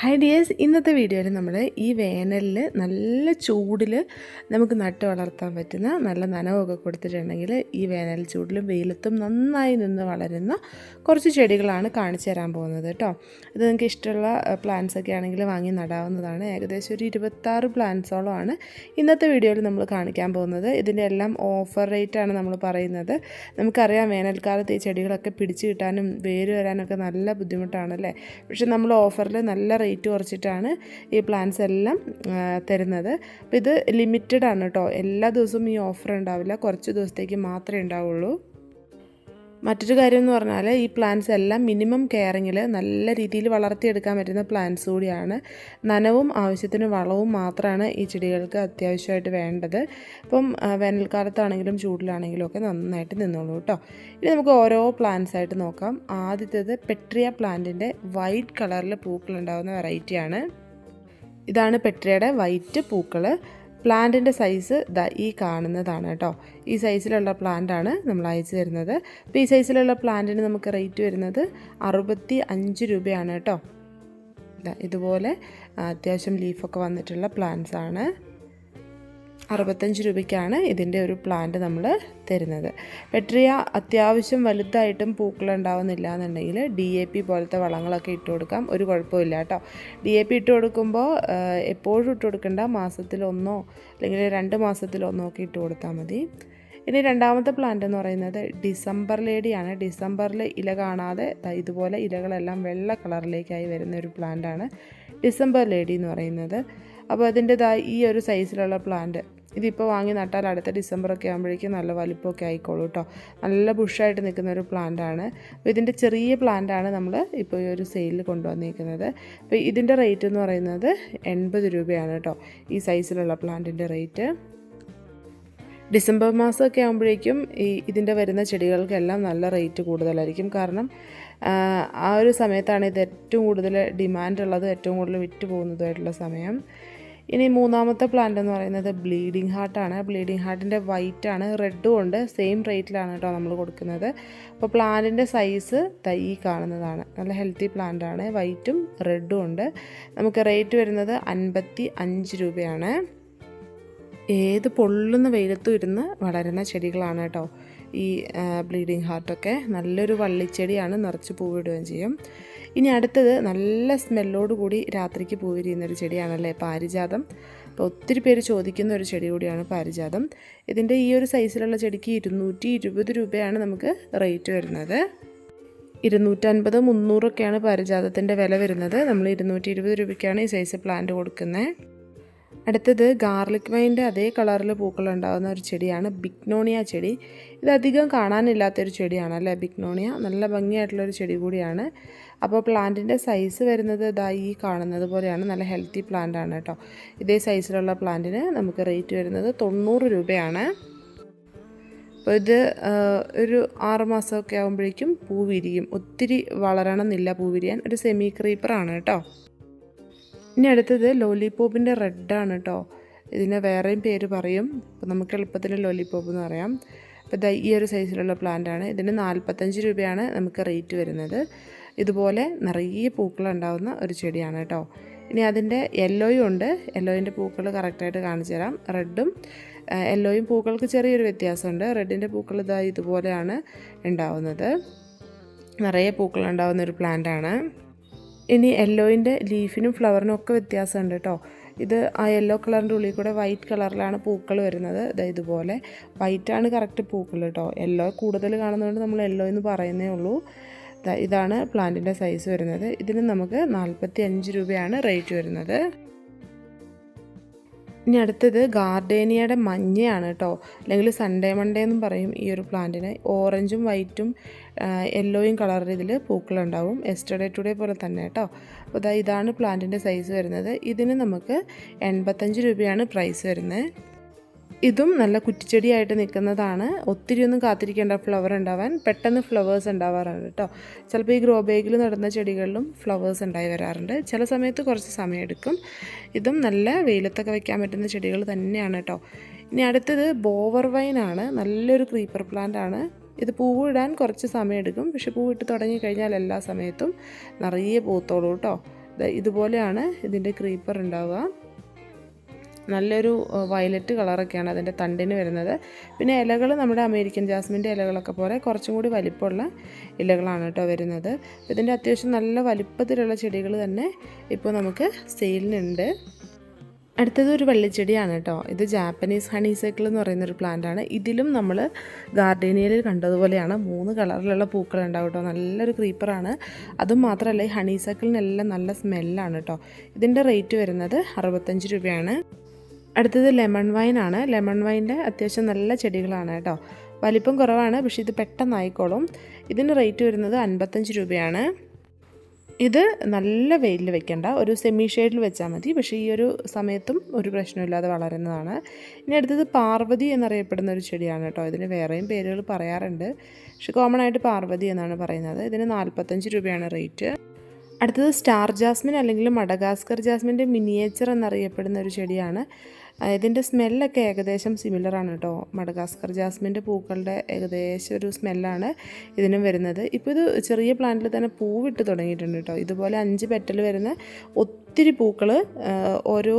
Hi dears ഇന്നത്തെ വീഡിയോയിൽ നമ്മൾ ഈ വേനലിൽ നല്ല ചൂടിൽ നമുക്ക് നട്ട് വളർത്താൻ പറ്റുന്ന നല്ല നനവൊക്കെ കൊടുത്തിട്ടുണ്ടെങ്കിൽ ഈ വേനൽ ചൂടിലും വെയിലത്തും നന്നായി നിന്ന് വളരുന്ന കുറച്ച് ചെടികളാണ് കാണിച്ചു തരാൻ പോകുന്നത് കേട്ടോ. ഇത് നിങ്ങൾക്ക് ഇഷ്ടമുള്ള പ്ലാന്റ്സ് ഒക്കെ ആണെങ്കിൽ വാങ്ങി നടാവുന്നതാണ്. ഏകദേശം ഒരു ഇരുപത്താറ് പ്ലാന്റ്സോളമാണ് ഇന്നത്തെ വീഡിയോയിൽ നമ്മൾ കാണിക്കാൻ പോകുന്നത്. ഇതിന്റെ എല്ലാം ഓഫർ റേറ്റാണ് നമ്മൾ പറയുന്നത്. നമുക്കറിയാം വേനൽക്കാലത്ത് ഈ ചെടികളൊക്കെ പിടിച്ചു കിട്ടാനും വേര് വരാനൊക്കെ നല്ല ബുദ്ധിമുട്ടാണല്ലേ? പക്ഷെ നമ്മൾ ഓഫറിൽ നല്ല റേറ്റ് കുറച്ചിട്ടാണ് ഈ പ്ലാൻസ് എല്ലാം തരുന്നത്. അപ്പോൾ ഇത് ലിമിറ്റഡ് ആണ് കേട്ടോ എല്ലാ ദിവസവും ഈ ഓഫർ ഉണ്ടാവില്ല. കുറച്ച് ദിവസത്തേക്ക് മാത്രമേ ഉണ്ടാവുള്ളൂ. മറ്റൊരു കാര്യം എന്ന് പറഞ്ഞാൽ ഈ പ്ലാന്റ്സ് എല്ലാം മിനിമം കെയറിങ്ങിൽ നല്ല രീതിയിൽ വളർത്തിയെടുക്കാൻ പറ്റുന്ന പ്ലാന്റ്സ് കൂടിയാണ്. നനവും ആവശ്യത്തിന് വളവും മാത്രമാണ് ഈ ചെടികൾക്ക് അത്യാവശ്യമായിട്ട് വേണ്ടത്. ഇപ്പം വേനൽക്കാലത്താണെങ്കിലും ചൂടിലാണെങ്കിലും ഒക്കെ നന്നായിട്ട് നിന്നോളൂ കേട്ടോ ഇനി നമുക്ക് ഓരോ പ്ലാന്റ്സ് ആയിട്ട് നോക്കാം. ആദ്യത്തേത് പെട്രിയ പ്ലാന്റിന്റെ വൈറ്റ് കളറിൽ പൂക്കളുണ്ടാകുന്ന വെറൈറ്റിയാണ് ഇതാണ് പെട്രിയയുടെ വൈറ്റ് പൂക്കൾ പ്ലാന്റിന്റെ സൈസ് ദാ ഈ കാണുന്നതാണ് കേട്ടോ. ഈ സൈസിലുള്ള പ്ലാന്റാണ് നമ്മൾ അയച്ചു തരുന്നത്. അപ്പോൾ ഈ സൈസിലുള്ള പ്ലാന്റിന് നമുക്ക് റേറ്റ് വരുന്നത് അറുപത്തി അഞ്ച് രൂപയാണ് കേട്ടോ. ഇതുപോലെ അത്യാവശ്യം ലീഫൊക്കെ വന്നിട്ടുള്ള പ്ലാന്റ്സ് ആണ്. അറുപത്തഞ്ച് രൂപയ്ക്കാണ് ഇതിന്റെ ഒരു പ്ലാന്റ് നമ്മൾ തരുന്നത്. പെട്രിയ അത്യാവശ്യം വലുതായിട്ടും പൂക്കളുണ്ടാവുന്നില്ല എന്നുണ്ടെങ്കിൽ ഡി എ പി പോലത്തെ വളങ്ങളൊക്കെ ഇട്ട് കൊടുക്കാം. ഒരു കുഴപ്പമില്ല കേട്ടോ. ഡി എ പി ഇട്ട് കൊടുക്കുമ്പോൾ എപ്പോഴും ഇട്ട് കൊടുക്കേണ്ട. മാസത്തിലൊന്നോ അല്ലെങ്കിൽ രണ്ട് മാസത്തിലൊന്നോ ഒക്കെ ഇട്ട് കൊടുത്താൽ മതി. ഇനി രണ്ടാമത്തെ പ്ലാന്റ് എന്ന് പറയുന്നത് ഡിസംബർ ലേഡിയാണ് ഡിസംബറിൽ ഇല കാണാതെ ഇതുപോലെ ഇലകളെല്ലാം വെള്ള കളറിലേക്കായി വരുന്ന ഒരു പ്ലാന്റാണ് ഡിസംബർ ലേഡി എന്ന് പറയുന്നത്. അപ്പോൾ അതിന്റെ ദാ ഈ ഒരു സൈസിലുള്ള പ്ലാന്റ് ഇതിപ്പോൾ വാങ്ങി നട്ടാൽ അടുത്ത ഡിസംബറൊക്കെ ആകുമ്പോഴേക്കും നല്ല വലിപ്പമൊക്കെ ആയിക്കോളൂ കേട്ടോ. നല്ല ബുഷായിട്ട് നിൽക്കുന്ന ഒരു പ്ലാന്റാണ് അപ്പോൾ ഇതിന്റെ ചെറിയ പ്ലാന്റാണ് നമ്മൾ ഇപ്പോൾ ഈ ഒരു സെയിലിൽ കൊണ്ടുവന്നിരിക്കുന്നത് അപ്പോൾ ഇതിന്റെ റേറ്റ് എന്ന് പറയുന്നത് എൺപത് രൂപയാണ് കേട്ടോ. ഈ സൈസിലുള്ള പ്ലാന്റിന്റെ റേറ്റ് ഡിസംബർ മാസമൊക്കെ ആകുമ്പോഴേക്കും ഈ ഇതിന്റെ വരുന്ന ചെടികൾക്കെല്ലാം നല്ല റേറ്റ് കൂടുതലായിരിക്കും. കാരണം ആ, ഒരു സമയത്താണ് ഇത് ഏറ്റവും കൂടുതൽ ഡിമാൻഡ് ഉള്ളത് ഏറ്റവും കൂടുതൽ വിറ്റ് പോകുന്നതായിട്ടുള്ള സമയം. ഇനി മൂന്നാമത്തെ പ്ലാന്റ് എന്ന് പറയുന്നത് ബ്ലീഡിംഗ് ഹാർട്ടാണ് ബ്ലീഡിങ് ഹാർട്ടിന്റെ വൈറ്റ് ആണ് റെഡും ഉണ്ട്. സെയിം റേറ്റിലാണ് കേട്ടോ നമ്മൾ കൊടുക്കുന്നത്. അപ്പോൾ പ്ലാന്റിന്റെ സൈസ് തൈ കാണുന്നതാണ്. നല്ല ഹെൽത്തി പ്ലാന്റാണ് വൈറ്റും റെഡും ഉണ്ട്. നമുക്ക് റേറ്റ് വരുന്നത് അൻപത്തി അഞ്ച് രൂപയാണ്. ഏത് പൊള്ളുന്ന വെയിലത്തും ഇരുന്ന് വളരുന്ന ചെടികളാണ് കേട്ടോ ഈ ബ്ലീഡിങ് ഹാർട്ടൊക്കെ നല്ലൊരു വള്ളിച്ചെടിയാണ് നിറച്ച് പൂവിടുകയും ചെയ്യും. ഇനി അടുത്തത് നല്ല സ്മെല്ലോട് കൂടി രാത്രിക്ക് പൂവിരിയുന്നൊരു ചെടിയാണല്ലേ പാരിജാതം. അപ്പോൾ ഒത്തിരി പേര് ചോദിക്കുന്ന ഒരു ചെടി കൂടിയാണ് പാരിജാതം. ഇതിന്റെ ഈ ഒരു സൈസിലുള്ള ചെടിക്ക് ഇരുന്നൂറ്റി ഇരുപത് രൂപയാണ് നമുക്ക് റേറ്റ് വരുന്നത്. ഇരുന്നൂറ്റൻപത് മുന്നൂറൊക്കെയാണ് പാരിജാതത്തിന്റെ വില വരുന്നത്. നമ്മൾ ഇരുന്നൂറ്റി ഇരുപത് രൂപയ്ക്കാണ് ഈ സൈസ് പ്ലാന്റ് കൊടുക്കുന്നത്. അടുത്തത് ഗാർലിക് വൈന്റെ അതേ കളറിൽ പൂക്കൾ ഉണ്ടാകുന്ന ഒരു ചെടിയാണ് ബിഗ്നോണിയ ചെടി. ഇത് അധികം കാണാനില്ലാത്തൊരു ചെടിയാണ് അല്ലേ ബിഗ്നോണിയ? നല്ല ഭംഗിയായിട്ടുള്ളൊരു ചെടി കൂടിയാണ്. അപ്പോൾ പ്ലാന്റിന്റെ സൈസ് വരുന്നത് ഇതാ ഈ കാണുന്നത് പോലെയാണ്. നല്ല ഹെൽത്തി പ്ലാന്റ് ആണ് കേട്ടോ. ഇതേ സൈസിലുള്ള പ്ലാന്റിന് നമുക്ക് റേറ്റ് വരുന്നത് തൊണ്ണൂറ് രൂപയാണ്. അപ്പോൾ ഇത് ഒരു ആറ് മാസമൊക്കെ ആകുമ്പോഴേക്കും പൂ വിരിയും. ഒത്തിരി വളരണമെന്നില്ല പൂ വിരിയാൻ. ഒരു സെമി ക്രീപ്പറാണ് കേട്ടോ. ഇനി അടുത്തത് ലോലിപോപ്പിന്റെ റെഡാണ് കേട്ടോ ഇതിന് വേറെയും പേര് പറയും. അപ്പോൾ നമുക്ക് എളുപ്പത്തിൽ ലോലിപോപ്പ് എന്ന് പറയാം. അപ്പോൾ ഈ ഒരു സൈസിലുള്ള പ്ലാന്റ് ആണ്. ഇതിന് നാൽപ്പത്തഞ്ച് രൂപയാണ് നമുക്ക് റേറ്റ് വരുന്നത്. ഇതുപോലെ നിറയെ പൂക്കൾ ഉണ്ടാകുന്ന ഒരു ചെടിയാണ് കേട്ടോ ഇനി അതിന്റെ യെല്ലോയും ഉണ്ട്. യെല്ലോയിന്റെ പൂക്കൾ കറക്റ്റായിട്ട് കാണിച്ചു തരാം. റെഡും യെല്ലോയും പൂക്കൾക്ക് ചെറിയൊരു വ്യത്യാസമുണ്ട്. റെഡിന്റെ പൂക്കൾ ഇതായി ഇതുപോലെയാണ് ഉണ്ടാവുന്നത്. നിറയെ പൂക്കൾ ഉണ്ടാകുന്ന ഒരു പ്ലാന്റ് ആണ്. ഇനി യെല്ലോയിന്റെ ലീഫിനും ഫ്ലവറിനും ഒക്കെ വ്യത്യാസമുണ്ട് കേട്ടോ ഇത് ആ യെല്ലോ കളറിന്റെ ഉള്ളിൽ കൂടെ വൈറ്റ് കളറിലാണ് പൂക്കൾ വരുന്നത്. ദാ ഇതുപോലെ വൈറ്റാണ് കറക്റ്റ് പൂക്കൾ കേട്ടോ യെല്ലോ കൂടുതൽ കാണുന്നതുകൊണ്ട് നമ്മൾ യെല്ലോ എന്ന് പറയുന്നേ ഉള്ളൂ. ഇതാണ് പ്ലാന്റിന്റെ സൈസ് വരുന്നത്. ഇതിന് നമുക്ക് നാൽപ്പത്തി അഞ്ച് രൂപയാണ് റേറ്റ് വരുന്നത്. ഇനി അടുത്തത് ഗാർഡേനിയയുടെ മഞ്ഞയാണ് കേട്ടോ. അല്ലെങ്കിൽ സൺഡേ മൺഡേ എന്നും പറയും ഈ ഒരു പ്ലാന്റിന് ഓറഞ്ചും വൈറ്റും യെല്ലോയും കളറിൽ ഇതിൽ പൂക്കളുണ്ടാവും. എസ്റ്റർഡേ ടുഡേ പോലെ തന്നെ കേട്ടോ. അപ്പോൾ ഇതാണ് പ്ലാന്റിന്റെ സൈസ് വരുന്നത്. ഇതിന് നമുക്ക് എൺപത്തഞ്ച് രൂപയാണ് പ്രൈസ് വരുന്നത്. ഇതും നല്ല കുറ്റിച്ചെടിയായിട്ട് നിൽക്കുന്നതാണ്. ഒത്തിരി ഒന്നും കാത്തിരിക്കേണ്ട ഫ്ലവർ ഉണ്ടാവാൻ പെട്ടെന്ന് ഫ്ലവേഴ്സ് ഉണ്ടാവാറുണ്ട് കേട്ടോ. ചിലപ്പോൾ ഈ ഗ്രോ ബാഗിൽ നടന്ന ചെടികളിലും ഫ്ലവേഴ്സ് ഉണ്ടായി വരാറുണ്ട്. ചില സമയത്ത് കുറച്ച് സമയമെടുക്കും ഇതും നല്ല വെയിലത്തൊക്കെ വയ്ക്കാൻ പറ്റുന്ന ചെടികൾ തന്നെയാണ് കേട്ടോ. ഇനി അടുത്തത് ബോവർ വൈനാണ് നല്ലൊരു ക്രീപ്പർ പ്ലാന്റ് ആണ്. ഇത് പൂവിടാൻ കുറച്ച് സമയമെടുക്കും പക്ഷെ പൂവിട്ട് തുടങ്ങി കഴിഞ്ഞാൽ എല്ലാ സമയത്തും നിറയെ പൂത്തോളൂ കേട്ടോ. ഇതുപോലെയാണ് ഇതിന്റെ ക്രീപ്പർ ഉണ്ടാവുക. നല്ലൊരു വയലറ്റ് കളറൊക്കെയാണ് അതിന്റെ തണ്ടിന് വരുന്നത്. പിന്നെ ഇലകൾ നമ്മുടെ അമേരിക്കൻ ജാസ്മിന്റെ ഇലകളൊക്കെ പോലെ കുറച്ചും കൂടി വലിപ്പമുള്ള ഇലകളാണ് കേട്ടോ വരുന്നത്. ഇതിന്റെ അത്യാവശ്യം നല്ല വലിപ്പത്തിലുള്ള ചെടികൾ തന്നെ ഇപ്പോൾ നമുക്ക് സെയിലിനുണ്ട്. അടുത്തത് ഒരു വള്ളിച്ചെടിയാണ് കേട്ടോ. ഇത് ജാപ്പനീസ് ഹണി സൈക്കിൾ എന്ന് പറയുന്ന ഒരു പ്ലാന്റ് ആണ്. ഇതിലും നമ്മൾ ഗാർഡേനിയയിൽ കണ്ടതുപോലെയാണ് മൂന്ന് കളറിലുള്ള പൂക്കൾ ഉണ്ടാവും കേട്ടോ. നല്ലൊരു ക്രീപ്പറാണ് അതും മാത്രമല്ല ഈ ഹണി സൈക്കിളിനെല്ലാം നല്ല സ്മെല്ലാണ് കേട്ടോ. ഇതിന്റെ റേറ്റ് വരുന്നത് അറുപത്തഞ്ച് രൂപയാണ്. അടുത്തത് ലെമൺ വൈൻ ആണ്. ലെമൺ വൈന്റെ അത്യാവശ്യം നല്ല ചെടികളാണ് കേട്ടോ. വലിപ്പം കുറവാണ് പക്ഷേ ഇത് പെട്ടെന്നായിക്കോളും. ഇതിന് റേറ്റ് വരുന്നത് അൻപത്തഞ്ച് രൂപയാണ്. ഇത് നല്ല വെയിലിൽ വെക്കേണ്ട. ഒരു സെമി ഷെയ്ഡിൽ വെച്ചാൽ മതി പക്ഷേ ഈ ഒരു സമയത്തും ഒരു പ്രശ്നമില്ലാതെ വളരുന്നതാണ്. ഇനി അടുത്തത് പാർവതി എന്നറിയപ്പെടുന്ന ഒരു ചെടിയാണ് കേട്ടോ. ഇതിന് വേറെയും പേരുകൾ പറയാറുണ്ട്. പക്ഷെ കോമൺ ആയിട്ട് പാർവതി എന്നാണ് പറയുന്നത്. ഇതിന് നാൽപ്പത്തഞ്ച് രൂപയാണ് റേറ്റ്. അടുത്തത് സ്റ്റാർ ജാസ്മിൻ അല്ലെങ്കിൽ മഡഗാസ്കർ ജാസ്മിന്റെ മിനിയേച്ചർ എന്നറിയപ്പെടുന്ന ഒരു ചെടിയാണ്. ഇതിന്റെ സ്മെല്ലൊക്കെ ഏകദേശം സിമിലർ ആണ് കേട്ടോ. മഡഗാസ്കർ ജാസ്മിന്റെ പൂക്കളുടെ ഏകദേശം ഒരു സ്മെല്ലാണ് ഇതിനും വരുന്നത്. ഇപ്പോൾ ഇത് ചെറിയ പ്ലാന്റിൽ തന്നെ പൂവിട്ട് തുടങ്ങിയിട്ടുണ്ട് കേട്ടോ. ഇതുപോലെ അഞ്ച് പെറ്റൽ വരുന്ന ഒത്തിരി പൂക്കൾ ഓരോ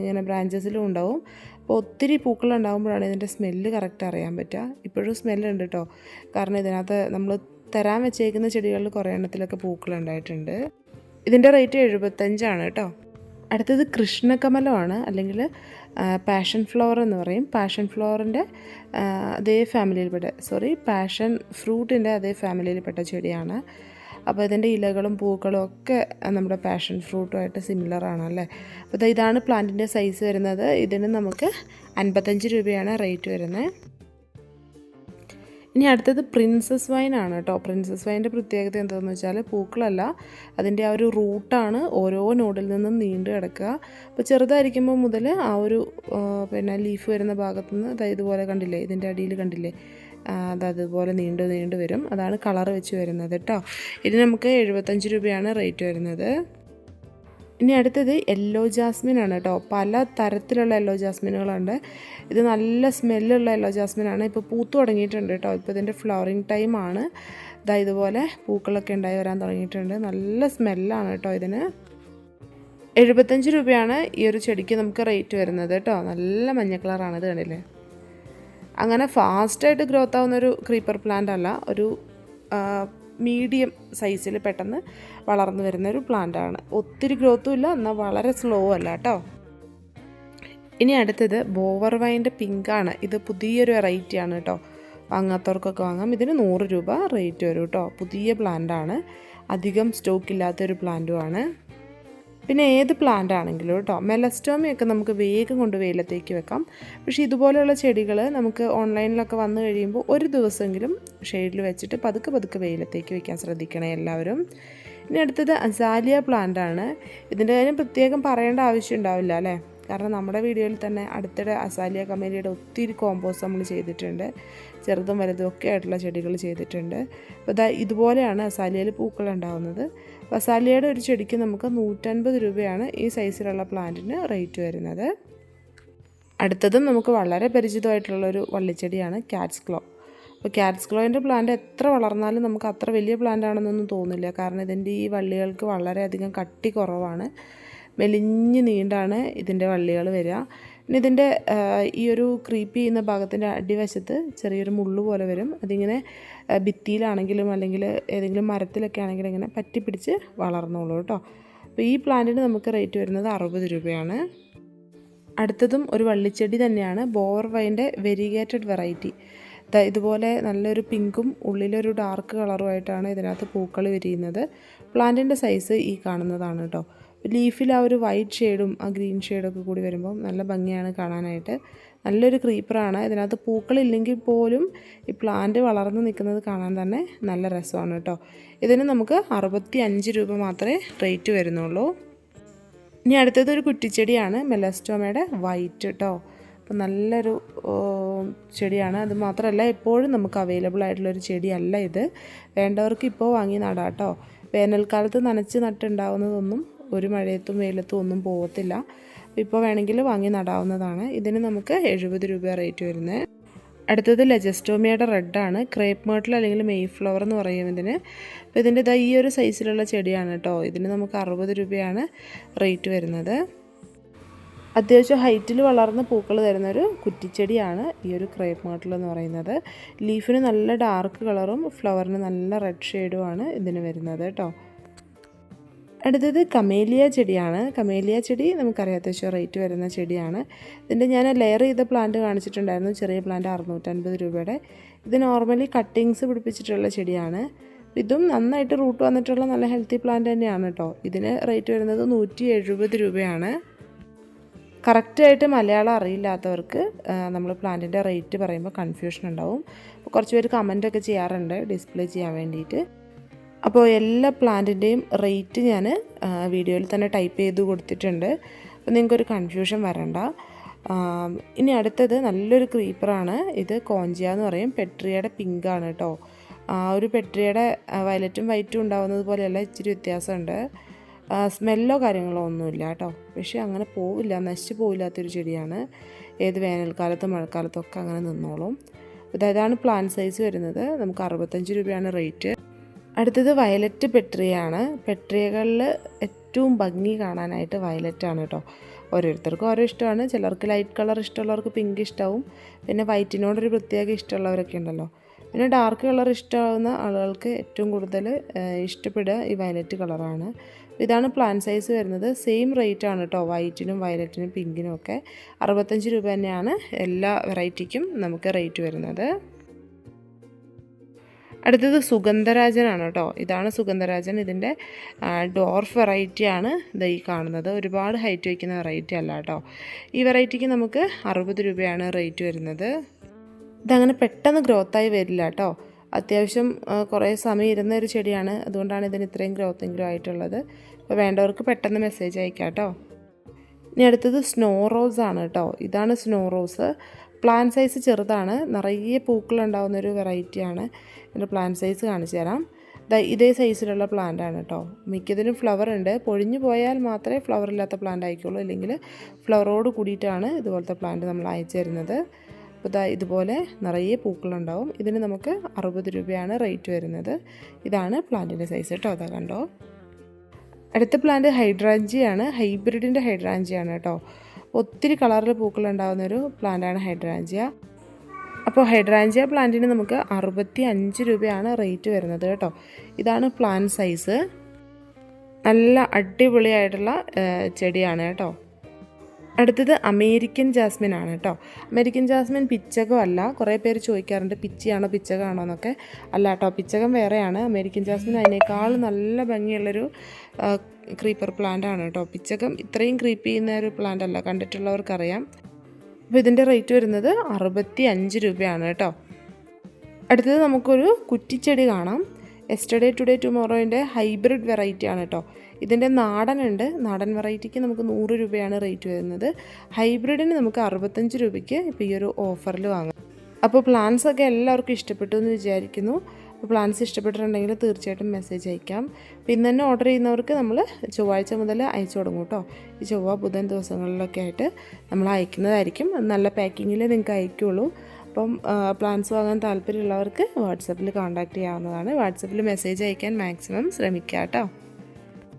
ഇങ്ങനെ ബ്രാഞ്ചസിലും ഉണ്ടാവും. അപ്പോൾ ഒത്തിരി പൂക്കൾ ഉണ്ടാകുമ്പോഴാണ് ഇതിന്റെ സ്മെല്ല് കറക്റ്റ് അറിയാൻ പറ്റുക. ഇപ്പോഴും സ്മെല്ലുണ്ട് കേട്ടോ. കാരണം ഇതിനകത്ത് നമ്മൾ തരാൻ വെച്ചേക്കുന്ന ചെടികളിൽ കുറേ എണ്ണത്തിലൊക്കെ പൂക്കൾ ഉണ്ടായിട്ടുണ്ട്. ഇതിന്റെ റേറ്റ് എഴുപത്തഞ്ചാണ് കേട്ടോ. അടുത്തത് കൃഷ്ണകമലമാണ്. അല്ലെങ്കിൽ പാഷൻ ഫ്ലവർ എന്ന് പറയും. പാഷൻ ഫ്ലവറിന്റെ അതേ ഫാമിലിയിൽപ്പെട്ട സോറി പാഷൻ ഫ്രൂട്ടിന്റെ അതേ ഫാമിലിയിൽപ്പെട്ട ചെടിയാണ്. അപ്പോൾ ഇതിന്റെ ഇലകളും പൂക്കളും ഒക്കെ നമ്മുടെ പാഷൻ ഫ്രൂട്ടുമായിട്ട് സിമിലർ ആണ് അല്ലേ? അപ്പോൾ ഇതാണ് പ്ലാന്റിന്റെ സൈസ് വരുന്നത്. ഇതിന് നമുക്ക് അൻപത്തഞ്ച് രൂപയാണ് റേറ്റ് വരുന്നത്. ഇനി അടുത്തത് പ്രിൻസസ് വൈൻ ആണ് കേട്ടോ. പ്രിൻസസ് വൈന്റെ പ്രത്യേകത എന്താണെന്ന് വെച്ചാൽ പൂക്കളല്ല. അതിന്റെ ആ ഒരു റൂട്ടാണ് ഓരോ നോഡിൽ നിന്നും നീണ്ടു കിടക്കുക. അപ്പോൾ ചെറുതായിരിക്കുമ്പോൾ മുതൽ ആ ഒരു പിന്നെ ലീഫ് വരുന്ന ഭാഗത്തു നിന്ന് അതായത് ഇതുപോലെ കണ്ടില്ലേ ഇതിന്റെ അടിയിൽ കണ്ടില്ലേ അത് അതുപോലെ നീണ്ടു നീണ്ടു വരും. അതാണ് കളർ വെച്ച് വരുന്നത് കേട്ടോ. ഇത് നമുക്ക് എഴുപത്തഞ്ച് രൂപയാണ് റേറ്റ് വരുന്നത്. ഇനി അടുത്തത് യെല്ലോ ജാസ്മിൻ ആണ് കേട്ടോ. പല തരത്തിലുള്ള യെല്ലോ ജാസ്മിനുകളുണ്ട് ഇത് നല്ല സ്മെല്ലുള്ള യെല്ലോ ജാസ്മിനാണ് ഇപ്പോൾ പൂത്തു തുടങ്ങിയിട്ടുണ്ട് കേട്ടോ. ഇപ്പോൾ ഇതിന്റെ ഫ്ലവറിങ് ആണ്. ഇതാ ഇതുപോലെ പൂക്കളൊക്കെ ഉണ്ടായി വരാൻ തുടങ്ങിയിട്ടുണ്ട്. നല്ല സ്മെല്ലാണ് കേട്ടോ ഇതിന്. എഴുപത്തഞ്ച് രൂപയാണ് ഈ ഒരു ചെടിക്ക് നമുക്ക് റേറ്റ് വരുന്നത് കേട്ടോ. നല്ല മഞ്ഞ കളറാണ് ഇത് കണ്ടില്ലേ? അങ്ങനെ ഫാസ്റ്റായിട്ട് ഗ്രോത്ത് ആവുന്ന ഒരു ക്രീപ്പർ പ്ലാന്റ് അല്ല. ഒരു മീഡിയം സൈസിൽ പെട്ടെന്ന് വളർന്നു വരുന്ന ഒരു പ്ലാന്റാണ്. ഒത്തിരി ഗ്രോത്തും ഇല്ല എന്നാൽ വളരെ സ്ലോ അല്ല കേട്ടോ. ഇനി അടുത്തത് ബോവർ വൈന്റെ പിങ്കാണ്. ഇത് പുതിയൊരു വെറൈറ്റി ആണ് കേട്ടോ. വാങ്ങാത്തവർക്കൊക്കെ വാങ്ങാം. ഇതിന് നൂറ് രൂപ റേറ്റ് വരും കേട്ടോ. പുതിയ പ്ലാന്റാണ് അധികം സ്റ്റോക്ക് ഇല്ലാത്തൊരു പ്ലാന്റുമാണ് പിന്നെ ഏത് പ്ലാന്റ് ആണെങ്കിലും കേട്ടോ മെലസ്റ്റോമിയൊക്കെ നമുക്ക് വേഗം കൊണ്ട് വെയിലത്തേക്ക് വെക്കാം. പക്ഷേ ഇതുപോലെയുള്ള ചെടികൾ നമുക്ക് ഓൺലൈനിലൊക്കെ വന്നു കഴിയുമ്പോൾ ഒരു ദിവസമെങ്കിലും ഷെയ്ഡിൽ വെച്ചിട്ട് പതുക്കെ പതുക്കെ വെയിലത്തേക്ക് വെക്കാൻ ശ്രദ്ധിക്കണേ എല്ലാവരും. ഇനി അടുത്തത് അസാലിയ പ്ലാന്റ് ആണ്. ഇതിന്റെ കാര്യം പ്രത്യേകം പറയേണ്ട ആവശ്യം ഉണ്ടാവില്ല അല്ലേ? കാരണം നമ്മുടെ വീഡിയോയിൽ തന്നെ അടുത്തിടെ അസാലിയ കമേലിയുടെ ഒത്തിരി കോമ്പോസ് നമ്മൾ ചെയ്തിട്ടുണ്ട്. ചെറുതും വലുതും ഒക്കെ ആയിട്ടുള്ള ചെടികൾ ചെയ്തിട്ടുണ്ട്. അപ്പോൾ ഇതാ ഇതുപോലെയാണ് അസാലിയയിൽ പൂക്കൾ ഉണ്ടാകുന്നത് അസാലിയയുടെ ഒരു ചെടിക്ക് നമുക്ക് നൂറ്റൻപത് രൂപയാണ് ഈ സൈസിലുള്ള പ്ലാന്റിന് റേറ്റ് വരുന്നത്. അടുത്തതും നമുക്ക് വളരെ പരിചിതമായിട്ടുള്ളൊരു വള്ളിച്ചെടിയാണ് ക്യാറ്റ്സ് ക്ലോ അപ്പോൾ ക്യാറ്റ്സ് ക്ലോയിന്റെ പ്ലാന്റ് എത്ര വളർന്നാലും നമുക്ക് അത്ര വലിയ പ്ലാന്റ് ആണെന്നൊന്നും തോന്നില്ല. കാരണം ഇതിന്റെ ഈ വള്ളികൾക്ക് വളരെയധികം കട്ടി കുറവാണ്. മെലിഞ്ഞ് നീണ്ടാണ് ഇതിന്റെ വള്ളികൾ വരിക. പിന്നെ ഇതിന്റെ ഈ ഒരു ക്രീപ്പ് ചെയ്യുന്ന ഭാഗത്തിന്റെ അടിവശത്ത് ചെറിയൊരു മുള്ളു പോലെ വരും. അതിങ്ങനെ ഭിത്തിയിലാണെങ്കിലും അല്ലെങ്കിൽ ഏതെങ്കിലും മരത്തിലൊക്കെ ആണെങ്കിലും ഇങ്ങനെ പറ്റിപ്പിടിച്ച് വളർന്നോളൂ കേട്ടോ. അപ്പോൾ ഈ പ്ലാന്റിന് നമുക്ക് റേറ്റ് വരുന്നത് അറുപത് രൂപയാണ്. അടുത്തതും ഒരു വള്ളിച്ചെടി തന്നെയാണ്. ബോവർ വൈന്റെ വെരിഗേറ്റഡ് വെറൈറ്റി ഇതുപോലെ നല്ലൊരു പിങ്കും ഉള്ളിലൊരു ഡാർക്ക് കളറുമായിട്ടാണ് ഇതിനകത്ത് പൂക്കൾ വിരിയുന്നത്. പ്ലാന്റിന്റെ സൈസ് ഈ കാണുന്നതാണ് കേട്ടോ. ലീഫിൽ ആ ഒരു വൈറ്റ് ഷെയ്ഡും ആ ഗ്രീൻ ഷെയ്ഡൊക്കെ കൂടി വരുമ്പോൾ നല്ല ഭംഗിയാണ് കാണാനായിട്ട്. നല്ലൊരു ക്രീപ്പറാണ് ഇതിനകത്ത് പൂക്കളില്ലെങ്കിൽ പോലും ഈ പ്ലാന്റ് വളർന്നു നിൽക്കുന്നത് കാണാൻ തന്നെ നല്ല രസമാണ് കേട്ടോ. ഇതിന് നമുക്ക് അറുപത്തി അഞ്ച് രൂപ മാത്രമേ റേറ്റ് വരുന്നുള്ളൂ. ഇനി അടുത്തത് ഒരു കുറ്റിച്ചെടിയാണ് മെലസ്റ്റോമയുടെ വൈറ്റ് കേട്ടോ. അപ്പം നല്ലൊരു ചെടിയാണ്. അത് മാത്രമല്ല എപ്പോഴും നമുക്ക് അവൈലബിൾ ആയിട്ടുള്ളൊരു ചെടിയല്ല ഇത്. വേണ്ടവർക്ക് ഇപ്പോൾ വാങ്ങി നടാം കേട്ടോ. വേനൽക്കാലത്ത് നനച്ച് നട്ടുണ്ടാവുന്നതൊന്നും ഒരു മഴയത്തും വെയിലത്തും ഒന്നും പോകത്തില്ല ഇപ്പോൾ വേണമെങ്കിൽ വാങ്ങി നടാവുന്നതാണ്. ഇതിന് നമുക്ക് എഴുപത് രൂപ റേറ്റ് വരുന്നത് അടുത്തത് ലജസ്റ്റോമിയയുടെ റെഡാണ് ക്രേപ്പ് മേട്ടിൽ അല്ലെങ്കിൽ മെയ് ഫ്ലവർ എന്ന് പറയും ഇതിന്. അപ്പോൾ ഇതിന്റെ ഇതാ ഈ ഒരു സൈസിലുള്ള ചെടിയാണ് കേട്ടോ ഇതിന് നമുക്ക് അറുപത് രൂപയാണ് റേറ്റ് വരുന്നത്. അത്യാവശ്യം ഹൈറ്റിൽ വളർന്ന പൂക്കൾ തരുന്നൊരു കുറ്റിച്ചെടിയാണ് ഈ ഒരു ക്രേപ്പ് മേട്ടിൽ എന്ന് പറയുന്നത്. ലീഫിന് നല്ല ഡാർക്ക് കളറും ഫ്ലവറിന് നല്ല റെഡ് ഷെയ്ഡുമാണ് ഇതിന് വരുന്നത് കേട്ടോ അടുത്തത് കമേലിയ ചെടിയാണ്. കമേലിയ ചെടി നമുക്കറിയാം അത്യാവശ്യം റേറ്റ് വരുന്ന ചെടിയാണ്. ഇതിന്റെ ഞാൻ ലെയർ ചെയ്ത പ്ലാന്റ് കാണിച്ചിട്ടുണ്ടായിരുന്നു. ചെറിയ പ്ലാന്റ് അറുന്നൂറ്റൻപത് രൂപയുടെ. ഇത് നോർമലി കട്ടിങ്സ് പിടിപ്പിച്ചിട്ടുള്ള ചെടിയാണ്. ഇതും നന്നായിട്ട് റൂട്ട് വന്നിട്ടുള്ള നല്ല ഹെൽത്തി പ്ലാന്റ് തന്നെയാണ് കേട്ടോ ഇതിന് റേറ്റ് വരുന്നത് നൂറ്റി എഴുപത് രൂപയാണ് കറക്റ്റായിട്ട് മലയാളം അറിയില്ലാത്തവർക്ക് നമ്മൾ പ്ലാന്റിന്റെ റേറ്റ് പറയുമ്പോൾ കൺഫ്യൂഷൻ ഉണ്ടാവും. കുറച്ച് പേര് കമന്റൊക്കെ ചെയ്യാറുണ്ട് ഡിസ്പ്ലേ ചെയ്യാൻ വേണ്ടിയിട്ട്. അപ്പോൾ എല്ലാ പ്ലാന്റിന്റെയും റേറ്റ് ഞാൻ വീഡിയോയിൽ തന്നെ ടൈപ്പ് ചെയ്ത് കൊടുത്തിട്ടുണ്ട്. അപ്പോൾ നിങ്ങൾക്കൊരു കൺഫ്യൂഷൻ വരണ്ട. ഇനി അടുത്തത് നല്ലൊരു ക്രീപ്പറാണ്. ഇത് കോഞ്ചിയ എന്ന് പറയും. പെട്രിയയുടെ പിങ്കാണ് കേട്ടോ. ആ ഒരു പെട്രിയയുടെ വയലറ്റും വൈറ്റും ഉണ്ടാവുന്നത് പോലെയല്ല ഇച്ചിരി വ്യത്യാസമുണ്ട്. സ്മെല്ലോ കാര്യങ്ങളോ ഒന്നുമില്ല കേട്ടോ. പക്ഷേ അങ്ങനെ പോവില്ല. നശിച്ചു പോവില്ലാത്തൊരു ചെടിയാണ്. ഏത് വേനൽക്കാലത്തും മഴക്കാലത്തും ഒക്കെ അങ്ങനെ നിന്നോളും. ഇതാണ് പ്ലാൻ സൈസ് വരുന്നത്. നമുക്ക് അറുപത്തഞ്ച് രൂപയാണ് റേറ്റ്. അടുത്തത് വയലറ്റ് പെട്രിയാണ്. പെട്രിയകളിൽ ഏറ്റവും ഭംഗി കാണാനായിട്ട് വയലറ്റാണ് കേട്ടോ ഓരോരുത്തർക്കും ഓരോ ഇഷ്ടമാണ്. ചിലർക്ക് ലൈറ്റ് കളർ ഇഷ്ടമുള്ളവർക്ക് പിങ്ക് ഇഷ്ടമാവും പിന്നെ വൈറ്റിനോടൊരു പ്രത്യേക ഇഷ്ടമുള്ളവരൊക്കെ ഉണ്ടല്ലോ. പിന്നെ ഡാർക്ക് കളർ ഇഷ്ടമാവുന്ന ആളുകൾക്ക് ഏറ്റവും കൂടുതൽ ഇഷ്ടപ്പെടുക ഈ വയലറ്റ് കളറാണ്. ഇതാണ് പ്ലാൻ സൈസ് വരുന്നത്. സെയിം റേറ്റ് ആണ് കേട്ടോ വൈറ്റിനും വയലറ്റിനും പിങ്കിനും ഒക്കെ. അറുപത്തഞ്ച് രൂപ തന്നെയാണ് എല്ലാ വെറൈറ്റിക്കും നമുക്ക് റേറ്റ് വരുന്നത്. അടുത്തത് സുഗന്ധരാജനാണ് കേട്ടോ. ഇതാണ് സുഗന്ധരാജൻ. ഇതിന്റെ ഡോർഫ് വെറൈറ്റിയാണ് ഇത് ഈ കാണുന്നത്. ഒരുപാട് ഹൈറ്റ് വയ്ക്കുന്ന വെറൈറ്റി അല്ല കേട്ടോ. ഈ വെറൈറ്റിക്ക് നമുക്ക് അറുപത് രൂപയാണ് റേറ്റ് വരുന്നത്. ഇതങ്ങനെ പെട്ടെന്ന് ഗ്രോത്തായി വരില്ല കേട്ടോ. അത്യാവശ്യം കുറേ സമയം ഇരുന്ന ഒരു ചെടിയാണ്. അതുകൊണ്ടാണ് ഇതിന് ഇത്രയും ഗ്രോത്ത് ഗ്രോത്തെങ്കിലും ആയിട്ടുള്ളത്. അപ്പോൾ വേണ്ടവർക്ക് പെട്ടെന്ന് മെസ്സേജ് അയക്കാം കേട്ടോ. ഇനി അടുത്തത് സ്നോ റോസ് ആണ് കേട്ടോ. ഇതാണ് സ്നോ റോസ് പ്ലാൻ സൈസ് ചെറുതാണ്. നിറയെ പൂക്കളുണ്ടാകുന്ന ഒരു വെറൈറ്റിയാണ്. എന്റെ പ്ലാൻ സൈസ് കാണിച്ചു തരാം. ഇതേ സൈസിലുള്ള പ്ലാന്റ് ആണ് കേട്ടോ മിക്കതിനും ഫ്ലവർ ഉണ്ട്. പൊഴിഞ്ഞു പോയാൽ മാത്രമേ ഫ്ലവർ ഇല്ലാത്ത പ്ലാന്റ് ആയിക്കുള്ളൂ അല്ലെങ്കിൽ ഫ്ലവറോട് കൂടിയിട്ടാണ് ഇതുപോലത്തെ പ്ലാന്റ് നമ്മൾ അയച്ചു തരുന്നത്. അപ്പോൾ ഇതാ ഇതുപോലെ നിറയെ പൂക്കളുണ്ടാവും. ഇതിന് നമുക്ക് അറുപത് രൂപയാണ് റേറ്റ് വരുന്നത്. ഇതാണ് പ്ലാന്റിന്റെ സൈസ് കേട്ടോ അതാ കണ്ടോ. അടുത്ത പ്ലാന്റ് ഹൈഡ്രാഞ്ചിയാണ്. ഹൈബ്രിഡിന്റെ ഹൈഡ്രാഞ്ചിയാണ് കേട്ടോ ഒത്തിരി കളറിൽ പൂക്കളുണ്ടാകുന്ന ഒരു പ്ലാന്റാണ് ഹൈഡ്രാഞ്ചിയ. അപ്പോൾ ഹൈഡ്രാഞ്ചിയ പ്ലാന്റിന് നമുക്ക് അറുപത്തി അഞ്ച് രൂപയാണ് റേറ്റ് വരുന്നത് കേട്ടോ. ഇതാണ് പ്ലാന്റ് സൈസ്. നല്ല അടിപൊളിയായിട്ടുള്ള ചെടിയാണ് കേട്ടോ. അടുത്തത് അമേരിക്കൻ ജാസ്മിൻ ആണ് കേട്ടോ. അമേരിക്കൻ ജാസ്മിൻ പിച്ചകം അല്ല. കുറേ പേര് ചോദിക്കാറുണ്ട് പിച്ചിയാണോ പിച്ചകമാണോ എന്നൊക്കെ. അല്ല കേട്ടോ പിച്ചകം വേറെയാണ്. അമേരിക്കൻ ജാസ്മിൻ അതിനേക്കാൾ നല്ല ഭംഗിയുള്ളൊരു ക്രീപ്പർ പ്ലാന്റ് ആണ് കേട്ടോ. പിച്ചകം ഇത്രയും ക്രീപ്പ് ചെയ്യുന്ന ഒരു പ്ലാന്റ് അല്ല കണ്ടിട്ടുള്ളവർക്കറിയാം. അപ്പോൾ ഇതിന്റെ റേറ്റ് വരുന്നത് അറുപത്തി അഞ്ച് രൂപയാണ് കേട്ടോ. അടുത്തത് നമുക്കൊരു കുറ്റിച്ചെടി കാണാം. എസ്റ്റർഡേ ടുഡേ ടുമോറോയിന്റെ ഹൈബ്രിഡ് വെറൈറ്റി ആണ് കേട്ടോ. ഇതിന്റെ നാടനുണ്ട്. നാടൻ വെറൈറ്റിക്ക് നമുക്ക് നൂറ് രൂപയാണ് റേറ്റ് വരുന്നത്. ഹൈബ്രിഡിന് നമുക്ക് അറുപത്തഞ്ച് രൂപയ്ക്ക് ഇപ്പോൾ ഈ ഒരു ഓഫറിൽ വാങ്ങാം. അപ്പോൾ പ്ലാൻസ് ഒക്കെ എല്ലാവർക്കും ഇഷ്ടപ്പെട്ടു എന്ന് വിചാരിക്കുന്നു. അപ്പോൾ പ്ലാൻസ് ഇഷ്ടപ്പെട്ടിട്ടുണ്ടെങ്കിൽ തീർച്ചയായിട്ടും മെസ്സേജ് അയക്കാം. പിന്നെ തന്നെ ഓർഡർ ചെയ്യുന്നവർക്ക് നമ്മൾ ചൊവ്വാഴ്ച മുതൽ അയച്ചു തുടങ്ങും കേട്ടോ. ഈ ചൊവ്വ ബുധൻ ദിവസങ്ങളിലൊക്കെ ആയിട്ട് നമ്മൾ അയക്കുന്നതായിരിക്കും. നല്ല പാക്കിങ്ങിൽ നിങ്ങൾക്ക് അയക്കുള്ളൂ. അപ്പം പ്ലാൻസ് വാങ്ങാൻ താല്പര്യമുള്ളവർക്ക് വാട്സപ്പിൽ കോൺടാക്റ്റ് ചെയ്യാവുന്നതാണ്. വാട്സപ്പിൽ മെസ്സേജ് അയക്കാൻ മാക്സിമം ശ്രമിക്കാം കേട്ടോ.